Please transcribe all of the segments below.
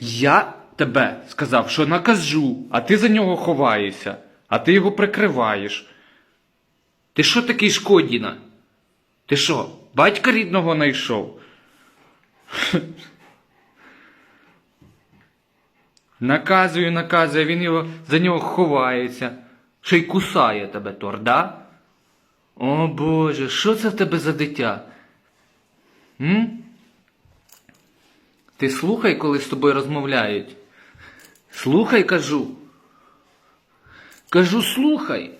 Я тебе сказав, що накажу, а ти за нього ховаєшся, а ти його прикриваєш. Ти що такий шкодіна? Ти що, батька рідного знайшов? Наказую, наказує, він його, за нього ховається. Ще й кусає тебе, Тор, да? О Боже, що це в тебе за дитя? М? Ти слухай, коли з тобою розмовляють. Слухай, кажу. Кажу, слухай.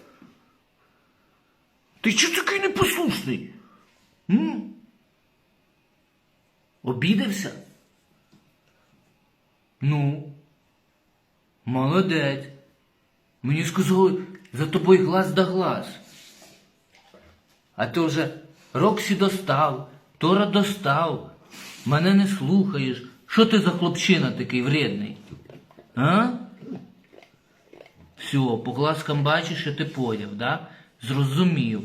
Ти чого такий непослушний? М? Обідався? Ну, молодець. Мені сказали, за тобою глаз да глаз. А ти вже Роксі достав, Тора достав, мене не слухаєш. Що ти за хлопчина такий вредний? А? Все, по глазкам бачиш, що ти поняв, да? Зрозумів.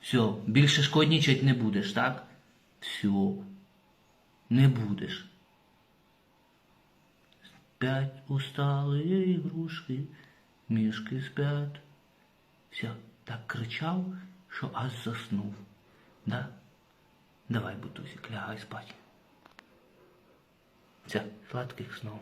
Все, більше шкоднічать не будеш, так? Все. Не будеш. Спять устали ігрушки, мішки спять. Все, так кричав, що аж заснув. Да? Давай, бутусик, лягай спать. Все, сладких снов.